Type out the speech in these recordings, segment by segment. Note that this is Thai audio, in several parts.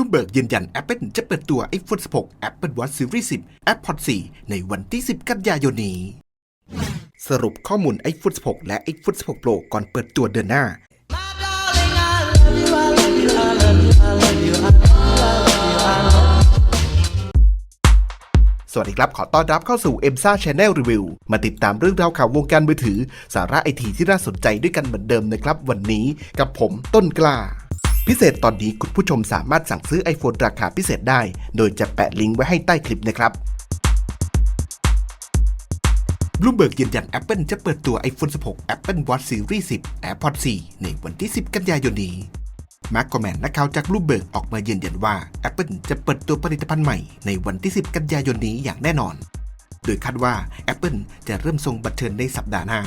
Bloomberg ยืนยัน Apple จะเปิดตัว iPhone 16 Apple Watch Series 10 AirPods 4 ในวันที่ 10 กันยายนนี้ สรุปข้อมูล iPhone 16 และ iPhone 16 Pro ก่อนเปิดตัวเดือนหน้า สวัสดีครับ ขอต้อนรับเข้าสู่ e m s a Channel Review มาติดตามเรื่องราวข่าววงการมือถือ สาระไอทีที่น่าสนใจด้วยกันเหมือนเดิมนะครับ วันนี้กับผมต้นกล้า พิเศษตอนนี้คุณผู้ชมสามารถสั่งซื้อ iPhone ราคาพิเศษได้ โดยจะแปะลิงก์ไว้ให้ใต้คลิปนะครับ Bloomberg ยืนยัน Apple จะเปิดตัว iPhone 16 Apple Watch Series 10 AirPods 4 ในวันที่ 10 กันยายนนี้ มาร์กโกแมนนักข่าวจากลูเบิร์กออกมายืนยันว่า Apple จะเปิดตัวผลิตภัณฑ์ใหม่ในวันที่ 10 กันยายนนี้อย่างแน่นอน โดยคาดว่า Apple จะเริ่มส่งบัตรเชิญในสัปดาห์หน้า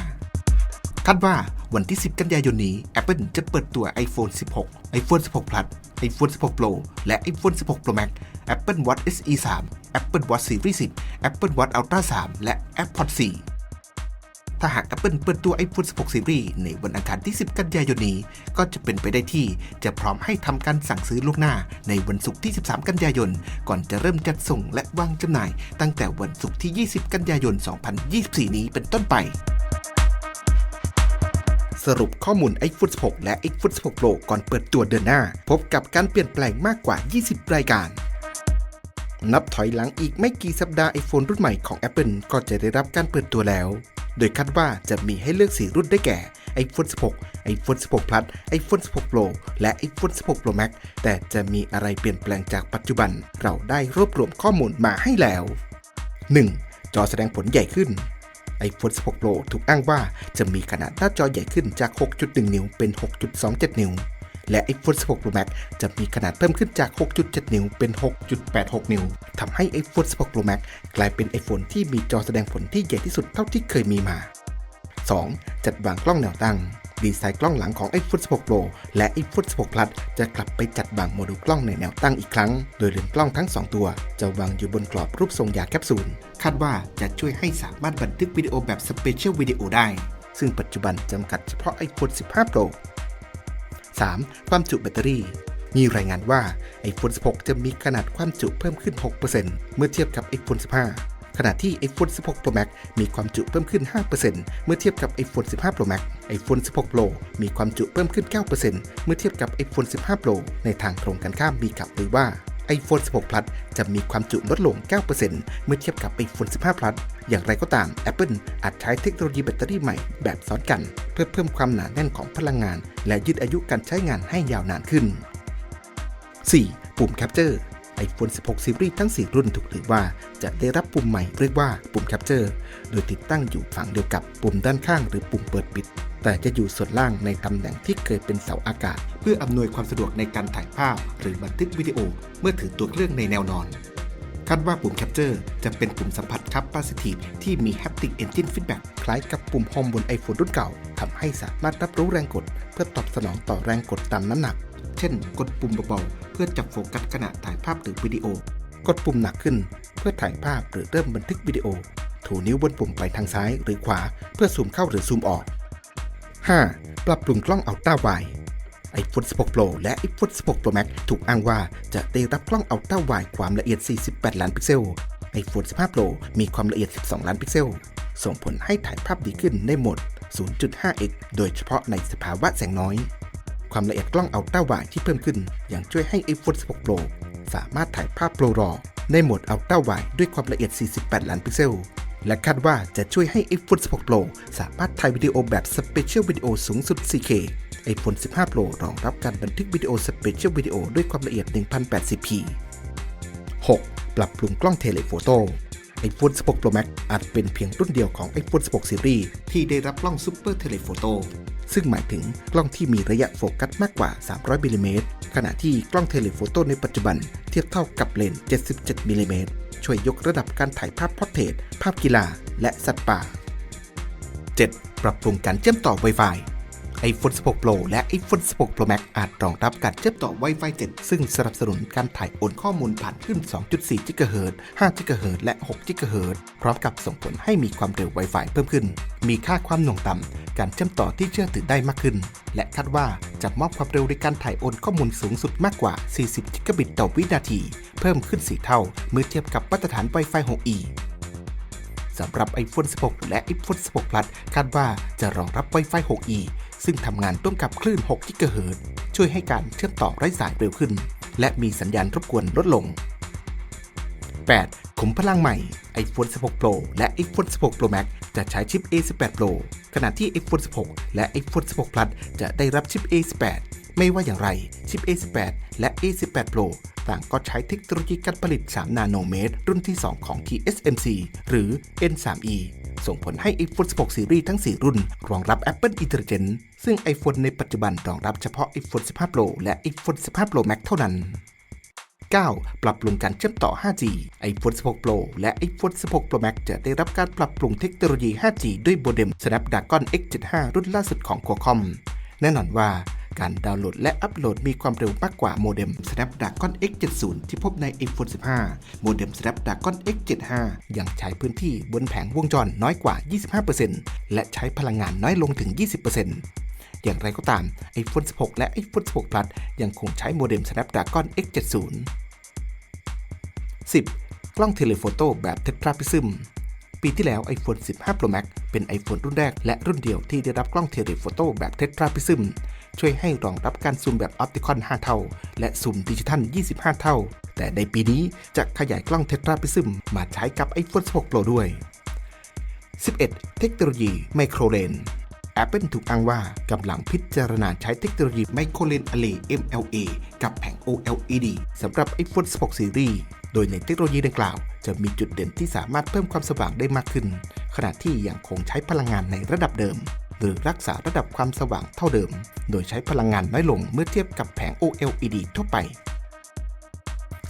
คาดว่าวันที่ 10 กันยายนนี้ Apple จะเปิดตัว iPhone 16 iPhone 16 Plus iPhone 16 Pro และ iPhone 16 Pro Max Apple Watch SE 3 Apple Watch Series 10 Apple Watch Ultra 3 และ AirPods 4ถ้าหาก Apple เปิดตัว iPhone 16 Series ในวันอังคารที่ 10 กันยายนนี้ ก็จะเป็นไปได้ที่จะพร้อมให้ทำการสั่งซื้อล่วงหน้าในวันศุกร์ที่ 13 กันยายน ก่อนจะเริ่มจัดส่งและวางจำหน่าย ตั้งแต่วันศุกร์ที่ 20 กันยายน 2024 นี้เป็นต้นไป สรุปข้อมูล iPhone 16 และ iPhone 16 Pro ก่อนเปิดตัวเดือนหน้า พบกับการเปลี่ยนแปลงมากกว่า 20 รายการนับถอยหลังอีกไม่กี่สัปดาห์ iPhone รุ่นใหม่ของ Apple ก็จะได้รับการเปิดตัวแล้ว โดยคาดว่าจะมีให้เลือก 4 รุ่นได้แก่ iPhone 16 iPhone 16 Plus iPhone 16 Pro และ iPhone 16 Pro Max แต่จะมีอะไรเปลี่ยนแปลงจากปัจจุบัน เราได้รวบรวมข้อมูลมาให้แล้ว 1. จอแสดงผลใหญ่ขึ้น iPhone 16 Pro ถูกอ้างว่าจะมีขนาดหน้าจอใหญ่ขึ้นจาก 6.1 นิ้วเป็น 6.27 นิ้ว และ iPhone 16 Pro Max จะมีขนาดเพิ่มขึ้นจาก 6.7 นิ้วเป็น 6.86 นิ้วทำให้ iPhone 16 Pro Max กลายเป็น iPhone ที่มีจอแสดงผลที่ใหญ่ที่สุดเท่าที่เคยมีมา 2. จัดวางกล้องแนวตั้ง ดีไซน์กล้องหลังของ iPhone 16 Pro และ iPhone 16 Plus จะกลับไปจัดวางโมดูลกล้องในแนวตั้งอีกครั้ง โดยเลนส์กล้องทั้ง 2 ตัว จะวางอยู่บนกรอบรูปทรงยาแคปซูล คาดว่าจะช่วยให้สามารถบันทึกวิดีโอแบบ Special Video ได้ ซึ่งปัจจุบันจำกัดเฉพาะ iPhone 15 Pro 3. ความจุแบตเตอรี่ มีรายงานว่า iPhone 16 จะมีขนาดความจุเพิ่มขึ้น 6%เมื่อเทียบกับ iPhone 15 ขณะที่ iPhone 16 Pro Max มีความจุเพิ่มขึ้น 5%เมื่อเทียบกับ iPhone 15 Pro Max iPhone 16 Pro มีความจุเพิ่มขึ้น 9%เมื่อเทียบกับ iPhone 15 Pro ในทางตรงกันข้ามมีข่าวลือว่า iPhone 16 Plus จะมีความจุลดลง 9%เมื่อเทียบกับ iPhone 15 Plus อย่างไรก็ตาม Apple อาจใช้เทคโนโลยีแบตเตอรี่ใหม่แบบซ้อนกัน เพื่อเพิ่มความหนาแน่นของพลังงาน และยืดอายุการใช้งานให้ยาวนานขึ้น 4. ปุ่ม Capture iPhone 16 Series ทั้ง 4 รุ่นถูกหรือว่าจะได้รับปุ่มใหม่เรียกว่าปุ่ม Capture โดยติดตั้งอยู่ฝั่งเดียวกับปุ่มด้านข้างหรือปุ่มเปิดปิด แต่จะอยู่ส่วนล่างในตำแหน่งที่เคยเป็นเสาอากาศ เพื่ออำนวยความสะดวกในการถ่ายภาพ หรือบันทึกวิดีโอเมื่อถือตัวเครื่องในแนวนอนคาดว่าปุ่ม Capture จะเป็นปุ่มสัมผัส Capacitive ที่มี Haptic Engine Feedback คล้ายกับปุ่ม Home บน iPhone รุ่นเก่าทำให้สามารถรับรู้แรงกด เพื่อตอบสนองต่อแรงกดตามน้ำหนัก ช่น กดปุ่มเบาๆเพื่อจับโฟกัสขณะถ่ายภาพหรือวิดีโอ กดปุ่มหนักขึ้น เพื่อถ่ายภาพหรือเริ่มบันทึกวิดีโอ ถูนิ้วบนปุ่มไปทางซ้ายหรือขวา เพื่อซูมเข้าหรือซูมออก 5. ปรับปรุงกล้องอัลตร้าไว iPhone 16 Pro และ iPhone 16 Pro Max ถูกอ้างว่าจะได้รับกล้องอัลตร้าไวความละเอียด 48 ล้านพิกเซล iPhone 15 Pro มีความละเอียด 12 ล้านพิกเซล ส่งผลให้ถ่ายภาพดีขึ้นในโหมด 0.5x โดยเฉพาะในสภาวะแสงน้อย ความละเอียดกล้องอัลตร้าไวที่เพิ่มขึ้น ยังช่วยให้ iPhone 16 Pro สามารถถ่ายภาพโปรรอในโหมดอัลตร้าไวด้วยความละเอียด 48 ล้านพิกเซล และคาดว่าจะช่วยให้ iPhone 16 Pro สามารถถ่ายวิดีโอแบบ Special Video สูงสุด 4K iPhone 15 Pro รองรับการบันทึกวิดีโอ Special Video ด้วยความละเอียด 1080p 6. ปรับปรุงกล้องเทเลโฟโต้ iPhone 16 Pro Max อาจเป็นเพียงรุ่นเดียวของ iPhone 16 Series ที่ได้รับกล้อง Super Telephoto ซึ่งหมายถึงกล้องที่มีระยะโฟกัสมากกว่า 300มิลลิเมตรขณะที่กล้องเทเลโฟโต้ในปัจจุบันเทียบเท่ากับเลน 77มิลลิเมตรช่วยยกระดับการถ่ายภาพพอร์เทรตภาพกีฬา และสัตว์ป่า 7. ปรับปรุงการเชื่อมต่อ Wi-Fi iPhone 16 Pro และ iPhone 16 Pro Max อาจรองรับการเชื่อมต่อ Wi-Fi 7 ซึ่งสนับสนุนการถ่ายโอนข้อมูลผ่านคลื่น 2.4 GHz 5 GHz และ 6 GHz พร้อมกับส่งผลให้มีความเร็ว Wi-Fi เพิ่มขึ้น มีค่าความหน่วงต่ำ การเชื่อมต่อที่เชื่อถือได้มากขึ้น และคาดว่าจะมอบความเร็วในการถ่ายโอนข้อมูลสูงสุดมากกว่า 40 Gigabit ต่อวินาที เพิ่มขึ้น 4 เท่า เมื่อเทียบกับมาตรฐาน Wi-Fi 6E สำหรับ iPhone 16 และ iPhone 16 Plus คาดว่าจะรองรับ Wi-Fi 6E ซึ่งทำงานร่วมกับคลื่น6กิกะเฮิรตช่วยให้การเชื่อมต่อไร้สายเร็วขึ้น และมีสัญญาณรบกวนลดลง 8. ขุมพลังใหม่ iPhone 16 Pro และ iPhone 16 Pro Max จะใช้ชิป A18 Pro ขณะที่ iPhone 16 และ iPhone 16 Plus จะได้รับชิป A18 ไม่ว่าอย่างไรชิป A18 และ A18 Pro ต่างก็ใช้เทคโนโลยีการผลิต 3 นาโนเมตร รุ่นที่ 2 ของ TSMC หรือ N3E ส่งผลให้ iPhone 16ซีรีส์ทั้ง 4 รุ่น รองรับ Apple Intelligence ซึ่ง iPhone ในปัจจุบันรองรับเฉพาะ iPhone 15 Pro และ iPhone 15 Pro Max เท่านั้น 9. ปรับปรุงการเชื่อมต่อ 5G iPhone 16 Pro และ iPhone 16 Pro Max จะได้รับการปรับปรุงเทคโนโลยี 5G ด้วยโมเด็ม Snapdragon X75 รุ่นล่าสุดของ Qualcomm แน่นอนว่า การดาวน์โหลดและอัปโหลดมีความเร็วมากกว่าโมเด็ม Snapdragon X70 ที่พบใน iPhone 15 โมเด็ม Snapdragon X75 ยังใช้พื้นที่บนแผงวงจรน้อยกว่า 25%และใช้พลังงานน้อยลงถึง 20%อย่างไรก็ตาม iPhone 16 และ iPhone 16 Plus ยังคงใช้โมเด็ม Snapdragon X70 10. กล้องเทเลโฟโต้แบบเทตราพิซึมปีที่แล้ว iPhone 15 Pro Max เป็น iPhone รุ่นแรกและรุ่นเดียวที่ได้รับกล้องเทเลโฟโต้แบบเทตราพิซึม ช่วยให้รองรับการซูมแบบออปติคอน 5 เท่า และซูมดิจิทัล 25 เท่า แต่ในปีนี้จะขยายกล้องเทตราพิซึมมาใช้กับ iPhone 16 Pro ด้วย 11. เทคโนโลยีไมโครเลน Apple ถูกอ้างว่ากำลังพิจารณาใช้เทคโนโลยีไมโครเลน Array MLA กับแผง OLED สำหรับ iPhone 16 Series โดยในเทคโนโลยีดังกล่าว จะมีจุดเด่นที่สามารถเพิ่มความสว่างได้มากขึ้น ขณะที่ยังคงใช้พลังงานในระดับเดิม หรือรักษาระดับความสว่างเท่าเดิม โดยใช้พลังงานน้อยลงเมื่อเทียบกับแผง OLED ทั่วไป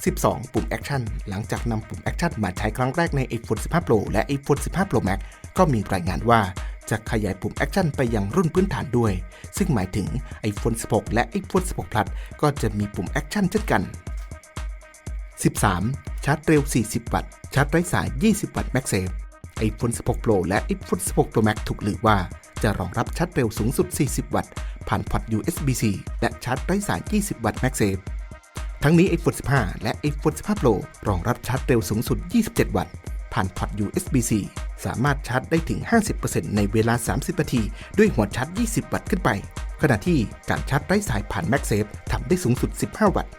12 ปุ่มแอคชั่นหลังจากนำปุ่มแอคชั่นมาใช้ครั้งแรกใน iPhone 15 Pro และ iPhone 15 Pro Max ก็มีรายงานว่าจะขยายปุ่มแอคชั่นไปยังรุ่นพื้นฐานด้วย ซึ่งหมายถึง iPhone 16 และ iPhone 16 Plus ก็จะมีปุ่มแอคชั่นเช่นกัน 13. ชาร์จเร็ว 40 วัตต์ ชาร์จไร้สาย 20 วัตต์ MagSafe iPhone 16 Pro และ iPhone 16 Pro Max ถูกลือว่า จะรองรับชาร์จเร็วสูงสุด 40 วัตต์ ผ่านพอร์ต USB-C และชาร์จไร้สาย 20 วัตต์ MagSafe ทั้งนี้ iPhone 15 และ iPhone 15 Pro รองรับชาร์จเร็วสูงสุด 27 วัตต์ ผ่านพอร์ต USB-C สามารถชาร์จได้ถึง 50%ในเวลา 30 นาที ด้วยหัวชาร์จ 20 วัตต์ขึ้นไป ขณะที่การชาร์จไร้สายผ่าน MagSafe ทำได้สูงสุด 15 วัตต์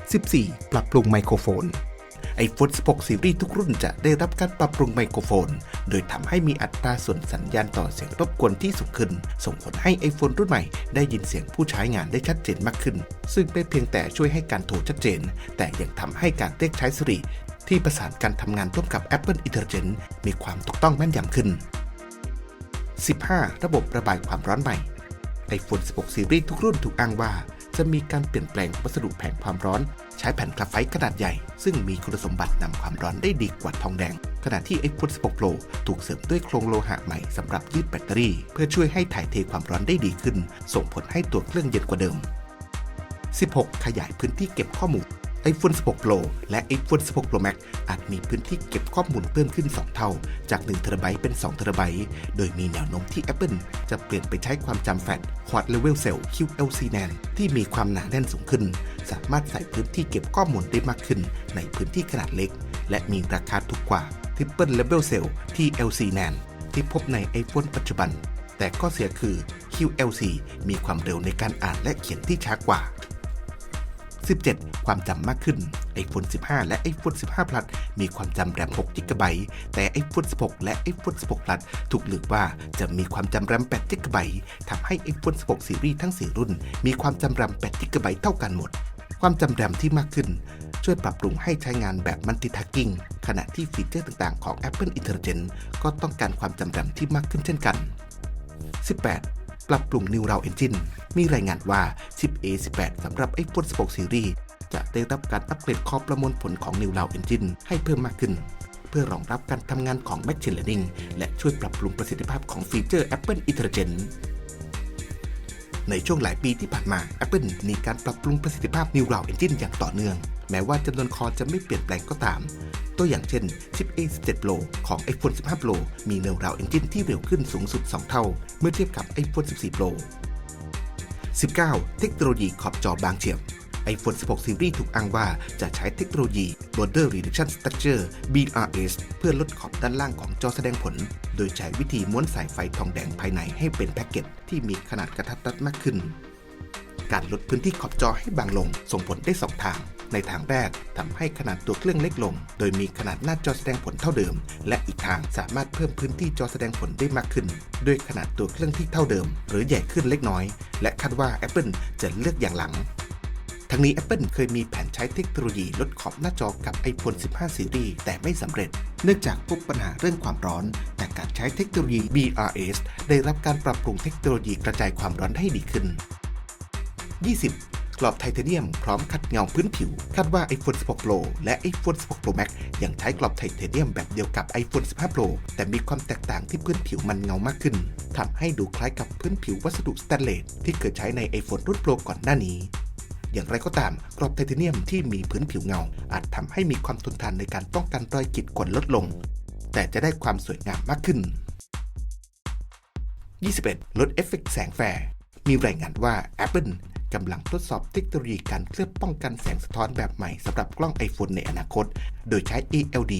14. ปรับปรุงไมโครโฟน iPhone 16ซีรีส์ทุกรุ่นจะได้รับการปรับปรุงไมโครโฟน โดยทำให้มีอัตราส่วนสัญญาณต่อเสียงรบกวนที่สูงขึ้น ส่งผลให้ iPhone รุ่นใหม่ ได้ยินเสียงผู้ใช้งานได้ชัดเจนมากขึ้น ซึ่งไม่เพียงแต่ช่วยให้การโทรชัดเจน แต่ยังทำให้การเรียกใช้ Siri ที่ประสานการทำงานร่วมกับ Apple Intelligence มีความถูกต้องแม่นยำขึ้น 15. ระบบระบายความร้อนใหม่ iPhone 16ซีรีส์ทุกรุ่นถูกอ้างว่า จะมีการเปลี่ยนแปลงวัสดุแผงความร้อน ใช้แผ่นกราไฟต์ขนาดใหญ่ ซึ่งมีคุณสมบัตินำความร้อนได้ดีกว่าทองแดง ขณะที่ iPhone 16 Pro ถูกเสริมด้วยโครงโลหะใหม่สำหรับยืดแบตเตอรี่ เพื่อช่วยให้ถ่ายเทความร้อนได้ดีขึ้น ส่งผลให้ตัวเครื่องเย็นกว่าเดิม 16 ขยายพื้นที่เก็บข้อมูล iPhone 16 Pro และ iPhone 16 Pro Max อาจมีพื้นที่เก็บข้อมูลเพิ่มขึ้น 2 เท่า จาก1 t b เป็น2 t b โดยมีแนวโน้มที่ Apple จะเปลี่ยนไปใช้ความจำแฟลช Quad Level Cell QLC NAND ที่มีความหนาแน่นสูงขึ้น สามารถใส่พื้นที่เก็บข้อมูลได้มากขึ้น ในพื้นที่ขนาดเล็ก และมีราคาถูกกว่า Triple Level Cell TLC NAND ที่พบใน iPhone ปัจจุบัน แต่ข้อเสียคือ QLC มีความเร็วในการอ่านและเขียนที่ช้ากว่า 17 ความจำมากขึ้น iPhone 15 และ iPhone 15 Plus มีความจำแรม6 GB แต่ iPhone 16 และ iPhone 16 Plus ถูกลือว่าจะมีความจำแรม8 GB ทำให้ iPhone 16 ซีรีส์ทั้ง 4 รุ่น มีความจำแรม8 GB เท่ากันหมด ความจำแรมที่มากขึ้นช่วยปรับปรุงให้ใช้งานแบบ multitasking ขณะที่ฟีเจอร์ต่างๆของ Apple Intelligence ก็ต้องการความจำแรมที่มากขึ้นเช่นกัน 18 ปรับปรุง Neural Engine มีรายงานว่าชิป A18 สำหรับ iPhone 16 Series จะได้รับการอัปเกรดคอประมวลผลของ Neural Engine ให้เพิ่มมากขึ้น เพื่อรองรับการทำงานของ Machine Learning และช่วยปรับปรุงประสิทธิภาพของฟีเจอร์ Apple Intelligence ในช่วงหลายปีที่ผ่านมา Apple มีการปรับปรุงประสิทธิภาพ Neural Engine อย่างต่อเนื่อง แม้ว่าจำนวนคอร์จะไม่เปลี่ยนแปลงก็ตาม ตัวอย่างเช่นชิป A17 Pro ของ iPhone 15 Pro มี Neural Engine ที่เร็วขึ้นสูงสุด 2 เท่า เมื่อเทียบกับ iPhone 14 Pro 19 เทคโนโลยีขอบจอบางเฉียบ iPhone 16 Series ถูกอ้างว่าจะใช้เทคโนโลยี Border Reduction Structure BRS เพื่อลดขอบด้านล่างของจอแสดงผล โดยใช้วิธีม้วนสายไฟทองแดงภายในให้เป็นแพ็กเกจที่มีขนาดกระทัดรัดมากขึ้น การลดพื้นที่ขอบจอให้บางลง ส่งผลได้สองทาง ในทางแรกทำให้ขนาดตัวเครื่องเล็กลง โดยมีขนาดหน้าจอแสดงผลเท่าเดิม และอีกทางสามารถเพิ่มพื้นที่จอแสดงผลได้มากขึ้น ด้วยขนาดตัวเครื่องที่เท่าเดิม หรือใหญ่ขึ้นเล็กน้อย และคาดว่า Apple จะเลือกอย่างหลังทั้งนี้ Apple เคยมีแผนใช้เทคโนโลยีลดขอบหน้าจอกับ iPhone 15 Series แต่ไม่สำเร็จ เนื่องจากพบปัญหาเรื่องความร้อน แต่การใช้เทคโนโลยี BRS ได้รับการปรับปรุงเทคโนโลยีกระจายความร้อนให้ดีขึ้น 20 กรอบไทเทเนียมพร้อมขัดเงาพื้นผิว คาดว่า iPhone 16 Pro และ iPhone 16 Pro Max ยังใช้กรอบไทเทเนียมแบบเดียวกับ iPhone 15 Pro แต่มีความแตกต่างที่พื้นผิวมันเงามากขึ้นทำให้ดูคล้ายกับพื้นผิววัสดุสแตนเลสที่เคยใช้ใน iPhone รุ่น Pro ก่อนหน้านี้อย่างไรก็ตาม กรอบไทเทเนียมที่มีพื้นผิวเงา อาจทำให้มีความทนทานในการป้องกันรอยขีดข่วนลดลง แต่จะได้ความสวยงามมากขึ้น 21 ลดเอฟเฟกต์แสงแฟร์ มีรายงานว่า Apple กำลังทดสอบเทคโนโลยีการเคลือบป้องกันแสงสะท้อนแบบใหม่สำหรับกล้อง iPhone ในอนาคต โดยใช้ ALD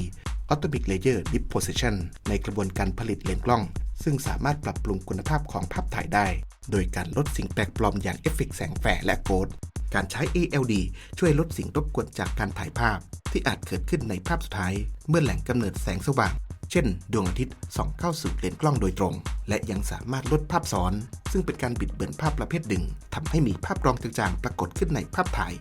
Atomic Layer Deposition ในกระบวนการผลิตเลนส์กล้อง ซึ่งสามารถปรับปรุงคุณภาพของภาพถ่ายได้ โดยการลดสิ่งแปลกปลอมอย่างเอฟเฟกต์แสงแฝงและโกดการใช้ ALD ช่วยลดสิ่งรบกวนจากการถ่ายภาพ ที่อาจเกิดขึ้นในภาพสุดท้าย เมื่อแหล่งกำเนิดแสงสว่าง เช่น ดวงอาทิตย์ส่องเข้าสู่เลนส์กล้องโดยตรง และยังสามารถลดภาพซ้อน ซึ่งเป็นการบิดเบือนภาพประเภทหนึ่งทำให้มีภาพรองจางๆปรากฏขึ้นในภาพถ่าย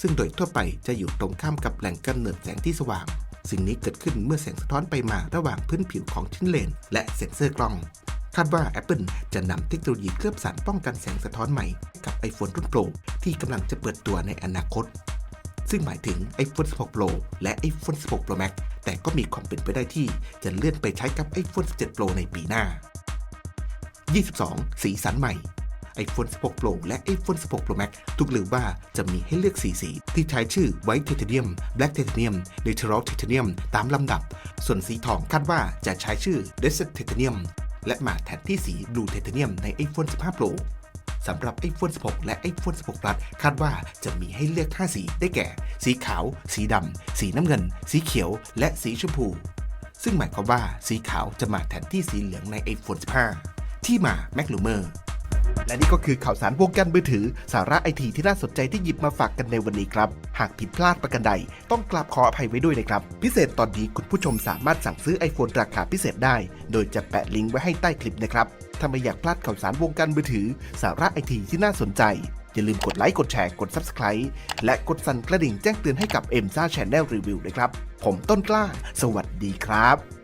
ซึ่งโดยทั่วไปจะอยู่ตรงข้ามกับแหล่งกำเนิดแสงที่สว่าง สิ่งนี้เกิดขึ้นเมื่อแสงสะท้อนไปมาระหว่างพื้นผิวของชิ้นเลนส์และเซ็นเซอร์กล้องคาดว่า Apple จะนำเทคโนโลยีเคลือบสารป้องกันแสงสะท้อนใหม่ กับ iPhone รุ่น Pro ที่กำลังจะเปิดตัวในอนาคต ซึ่งหมายถึง iPhone 16 Pro และ iPhone 16 Pro Max แต่ก็มีความเป็นไปได้ที่จะเลื่อนไปใช้กับ iPhone 17 Pro ในปีหน้า 22 สีสันใหม่ iPhone 16 Pro และ iPhone 16 Pro Max ถูกลือว่าจะมีให้เลือก 4 สี ที่ใช้ชื่อ White Titanium Black Titanium Natural Titanium ตามลำดับ ส่วนสีทองคาดว่าจะใช้ชื่อ Desert Titanium และมาแทนที่สี Blue Titanium ใน iPhone 15 Pro สำหรับ iPhone 16 และ iPhone 16 Plus คาดว่าจะมีให้เลือก 5 สีได้แก่ สีขาว สีดำ สีน้ำเงิน สีเขียว และสีชมพู ซึ่งหมายความว่าสีขาวจะมาแทนที่สีเหลืองใน iPhone 15 ที่มา m a c l u m e r และนี่ก็คือข่าวสารวงการมือถือ สาระไอทีที่น่าสนใจที่หยิบมาฝากกันในวันนี้ครับ หากผิดพลาดประกันใด ต้องกราบขออภัยไว้ด้วยนะครับ พิเศษตอนนี้คุณผู้ชมสามารถสั่งซื้อ iPhone ราคาพิเศษได้ โดยจะแปะลิงก์ไว้ให้ใต้คลิปนะครับ ถ้าไม่อยากพลาดข่าวสารวงการมือถือ สาระไอทีที่น่าสนใจ อย่าลืมกดไลค์ กดแชร์ กด Subscribe และกดสั่นกระดิ่งแจ้งเตือนให้กับ m อ็มซ่าแชนแนลรีวิวด้วยครับ ผมต้นกล้า สวัสดีครับ